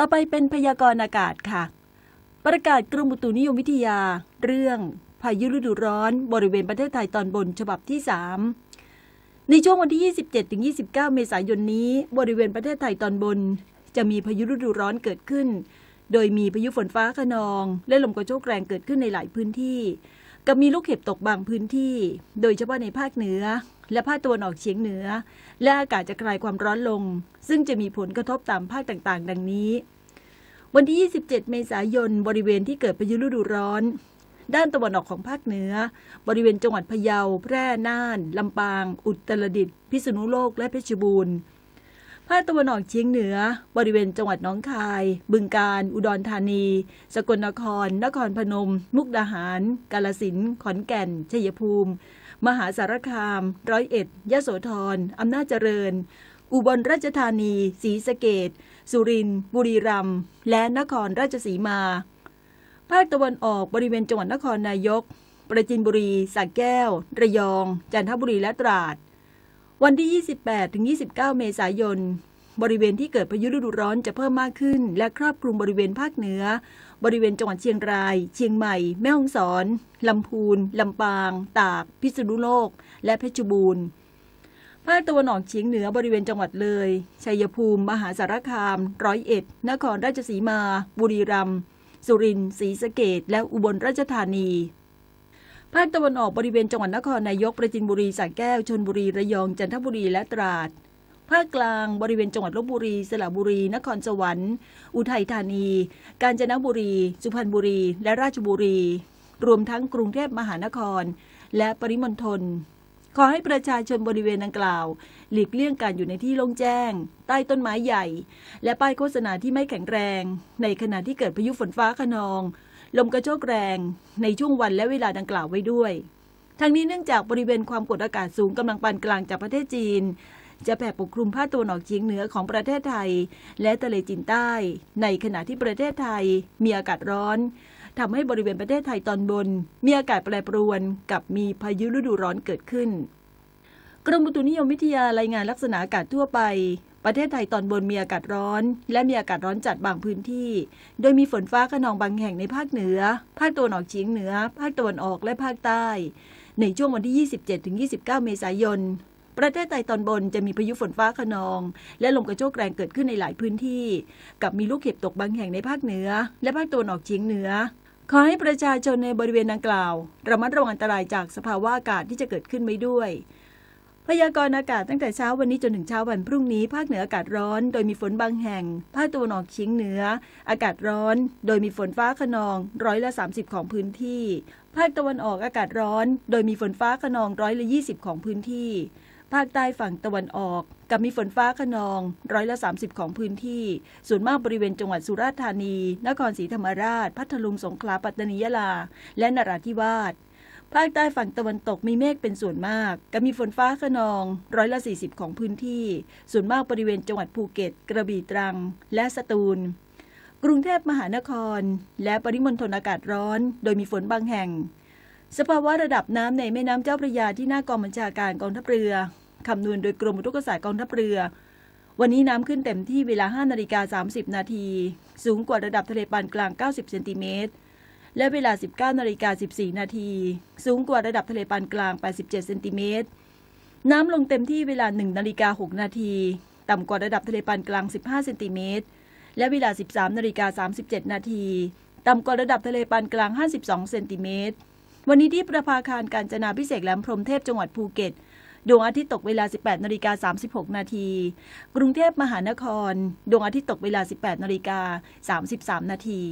ต่อไปเป็นพยากรณ์อากาศค่ะ ประกาศกรมอุตุนิยมวิทยา เรื่องพายุฤดูร้อนบริเวณประเทศไทยตอนบนฉบับที่ 3 ในช่วงวันที่ 27ถึง29 เมษายนนี้ บริเวณประเทศไทยตอนบน จะมีพายุฤดูร้อนเกิดขึ้น โดยมีพายุฝนฟ้าขนอง และลมกระโชกแรงเกิดขึ้นในหลายพื้นที่ กับมีลูกเห็บตกบางพื้นที่ โดยเฉพาะในภาคเหนือ และภาคตะวันออกเฉียงเหนือ และอากาศจะคลายความร้อนลง ซึ่งจะมีผลกระทบตามภาคต่างๆ ดังนี้ วันที่ 27 เมษายน บริเวณที่เกิดพายุฤดูร้อน ด้านตะวันออกของภาคเหนือ บริเวณจังหวัดพะเยา แพร่ น่าน ลำปาง อุตรดิตถ์ พิษณุโลก และเพชรบูรณ์ ภาคตะวันออกเฉียงเหนือ บริเวณจังหวัดหนองคาย บึงกาฬอุดรธานี สกลนคร นครพนม มุกดาหาร กาลสินธุ์ขอนแก่น ชัยภูมิ มหาสารคาม ร้อยเอ็ด ยโสธรอำนาจเจริญ อุบลราชธานีศรีสะเกดสุรินทร์บุรีรัมย์และนครราชสีมา ภาคตะวันออกบริเวณจังหวัดนครนายก ประจินบุรีสระแก้ว ระยอง จันทบุรีและตราด วันที่ 28ถึง29 เมษายน บริเวณที่เกิดพายุฤดูร้อนจะเพิ่มมากขึ้น และครอบคลุมบริเวณภาคเหนือ บริเวณจังหวัดเชียงราย เชียงใหม่ แม่ฮ่องสอน ลำพูน ลำปาง ตาก พิษณุโลก และเพชรบูรณ์ภาคตะวันออกเฉียงเหนือบริเวณจังหวัดเลย ชัยภูมิ มหาสารคาม ร้อยเอ็ด นครราชสีมา บุรีรัมย์ สุรินทร์ ศรีสะเกดและอุบลราชธานี ภาคตะวันออกบริเวณจังหวัดนครนายกประจินบุรีสระแก้วชนบุรีระยองจันทบุรีและตราด ภาคกลางบริเวณจังหวัดลบบุรี สระบุรี นครสวรรค์ อุทัยธานี กาญจนบุรี สุพรรณบุรี และราชบุรี รวมทั้งกรุงเทพมหานคร และปริมณฑลขอให้ประชาชนบริเวณดังกล่าว หลีกเลี่ยงการอยู่ในที่โล่งแจ้ง ใต้ต้นไม้ใหญ่ และป้ายโฆษณาที่ไม่แข็งแรง ในขณะที่เกิดพายุฝนฟ้าขนอง ลมกระโชกแรงในช่วงวันและเวลาดังกล่าวไว้ด้วย ทั้งนี้เนื่องจากบริเวณความกดอากาศสูงกำลังปานกลางจากประเทศจีน จะแผ่ปกคลุมภาคตะวันออกเฉียงเหนือของประเทศไทย และทะเลจีนใต้ ในขณะที่ประเทศไทยมีอากาศร้อนทำให้บริเวณประเทศไทยตอนบน มีอากาศแปรปรวนกับมีพายุฤดูร้อนเกิดขึ้นกรมอุตุนิยมวิทยารายงานลักษณะอากาศทั่วไป ประเทศไทยตอนบนมีอากาศร้อน และมีอากาศร้อนจัดบางพื้นที่ โดยมีฝนฟ้าขนองบางแห่งในภาคเหนือ ภาคตะวันออกเฉียงเหนือ ภาคตะวันออกและภาคใต้ ในช่วงวันที่ 27ถึง29 เมษายน ประเทศไทยตอนบนจะมีพายุฝนฟ้าขนอง และลมกระโชกแรงเกิดขึ้นในหลายพื้นที่ กับมีลูกเห็บตกบางแห่งในภาคเหนือ และภาคตะวันออกเฉียงเหนือขอให้ประชาชนในบริเวณดังกล่าว ระมัดระวังอันตรายจากสภาวะอากาศที่จะเกิดขึ้นไว้ด้วย พยากรณ์อากาศตั้งแต่เช้าวันนี้จนถึงเช้าวันพรุ่งนี้ ภาคเหนืออากาศร้อน โดยมีฝนบางแห่ง ภาคตะวันออกเฉียงเหนือ อากาศร้อน โดยมีฝนฟ้าขนองร้อยละ 30 ของพื้นที่ ภาคตะวันออกอากาศร้อน โดยมีฝนฟ้าขนองร้อยละ 20 ของพื้นที่ ภาคใต้ฝั่งตะวันออกกับมีฝนฟ้าขนองร้อยละ 30 ของพื้นที่ ส่วนมากบริเวณจังหวัดสุราษฎร์ธานี นครศรีธรรมราช พัทลุงสงขลาปัตตานียะลา และนราธิวาส ภาคใต้ฝั่งตะวันตกมีเมฆเป็นส่วนมากกับมีฝนฟ้าขนองร้อยละ 40 ของพื้นที่ ส่วนมากบริเวณจังหวัดภูเก็ต กระบี่ตรัง และสตูล กรุงเทพมหานคร และปริมณฑลอากาศร้อน โดยมีฝนบางแห่ง สภาวะระดับน้ำในแม่น้ำเจ้าพระยาที่หน้ากองบัญชาการกองทัพเรือคำนวณโดยกรมอุทกศาสตร์กองทัพเรือ วันนี้น้ำขึ้นเต็มที่เวลา5นาฬิกา30 นาที สูงกว่าระดับทะเลปานกลาง 90 เซนติเมตร และเวลา 19นาฬิกา14 นาที สูงกว่าระดับทะเลปานกลาง 87 เซนติเมตร น้ำลงเต็มที่เวลา 1 นาฬิกา 6 นาที ต่ำกว่าระดับทะเลปานกลาง 15 เซนติเมตร และเวลา 13นาฬิกา37 นาที ต่ำกว่าระดับทะเลปานกลาง 52 เซนติเมตร วันนี้ที่ประภาคารการจนาพิเศษแหลมพรมเทพจังหวัดภูเก็ตดวงอาทิตย์ตกเวลา 18นาฬิกา36 นาที กรุงเทพมหานคร ดวงอาทิตย์ตกเวลา 18นาฬิกา33 นาที